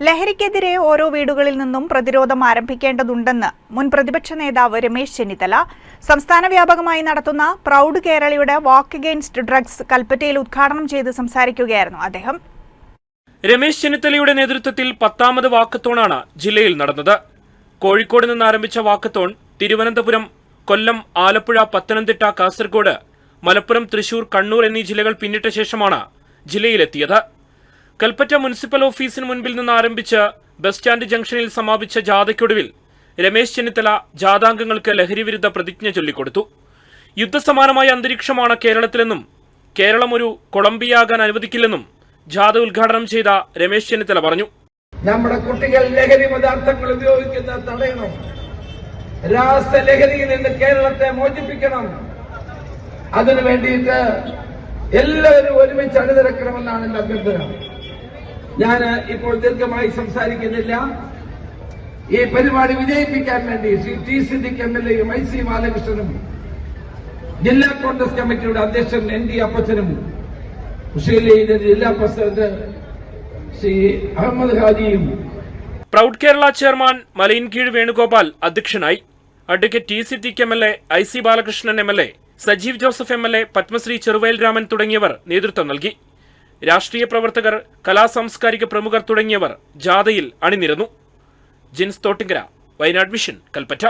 ലഹരിക്കെതിരെ ഓരോ വീടുകളിൽ നിന്നും പ്രതിരോധം ആരംഭിക്കേണ്ടതുണ്ടെന്ന് മുൻ പ്രതിപക്ഷ നേതാവ് രമേശ് ചെന്നിത്തല സംസ്ഥാന വ്യാപകമായി നടത്തുന്ന പ്രൗഡ് കേരളയുടെ വാക്ക് അഗെയിൻസ്റ്റ് ഡ്രഗ്സ് കൽപ്പറ്റയിൽ ഉദ്ഘാടനം ചെയ്ത് സംസാരിക്കുകയായിരുന്നു അദ്ദേഹം. രമേശ് ചെന്നിത്തലയുടെ നേതൃത്വത്തിൽ പത്താമത് വാക്കത്തോണാണ് ജില്ലയിൽ നടന്നത്. കോഴിക്കോട് നിന്ന് ആരംഭിച്ച വാക്കത്തോൺ തിരുവനന്തപുരം കൊല്ലം ആലപ്പുഴ പത്തനംതിട്ട കാസർഗോഡ് മലപ്പുറം തൃശൂർ കണ്ണൂർ എന്നീ ജില്ലകൾ പിന്നിട്ട ശേഷമാണ് ജില്ലയിലെത്തിയത്. കൽപ്പറ്റ മുനിസിപ്പൽ ഓഫീസിന് മുൻപിൽ നിന്ന് ആരംഭിച്ച ബസ് സ്റ്റാൻഡ് ജംഗ്ഷനിൽ സമാപിച്ച ജാഥയ്ക്കൊടുവിൽ രമേശ് ചെന്നിത്തല ജാഥാംഗങ്ങൾക്ക് ലഹരിവിരുദ്ധ പ്രതിജ്ഞ ചൊല്ലിക്കൊടുത്തു. യുദ്ധസമാനമായ അന്തരീക്ഷമാണ് കേരളത്തിലെന്നും കേരളം ഒരു കൊളംബിയാകാൻ അനുവദിക്കില്ലെന്നും ജാഥ ഉദ്ഘാടനം ചെയ്ത രമേശ് ചെന്നിത്തല പറഞ്ഞു. നമ്മുടെ കുട്ടികൾ ലഹരി പദാർത്ഥങ്ങൾ ഉപയോഗിക്കുന്നത് തടയണം. രാസലഹരിയിൽ നിന്ന് കേരളത്തെ മോചിപ്പിക്കണം. അതിനു വേണ്ടിയിട്ട് എല്ലാവരും ഒരുമിച്ച് അണിനിരക്കണമെന്നാണ് എന്റെ അഭ്യർത്ഥന. ഞാൻ ഇപ്പോൾ ദീർഘമായി സംസാരിക്കുന്നില്ല. ഈ പരിപാടി വിജയിപ്പിക്കാൻ വേണ്ടി Shri T Siddique M L എയും ഐ സി ബാലകൃഷ്ണനും ജില്ലാ കോൺഗ്രസ് കമ്മിറ്റിയുടെ അധ്യക്ഷൻ എൻ ഡി അപ്പച്ചനും മുസ്ലിം ജില്ലാ പ്രസിഡന്റ് ശ്രീ അഹമ്മദ് ഹാജിയും പ്രൗഡ് കേരള ചെയർമാൻ മലയിൻകീഴ് വേണുഗോപാൽ അധ്യക്ഷനായി. Advocate T Siddique M L A I C Balakrishnan M L A Sajeev Joseph M L A Padmashri Cheruvayal Raman തുടങ്ങിയവർ നേതൃത്വം നൽകി. രാഷ്ട്രീയ പ്രവർത്തകർ കലാസാംസ്കാരിക പ്രമുഖർ തുടങ്ങിയവർ ജാഥയിൽ അണിനിരന്നു. ജിൻസ് തോട്ടിങ്കര വയനാട് വിഷൻ കൽപ്പറ്റ.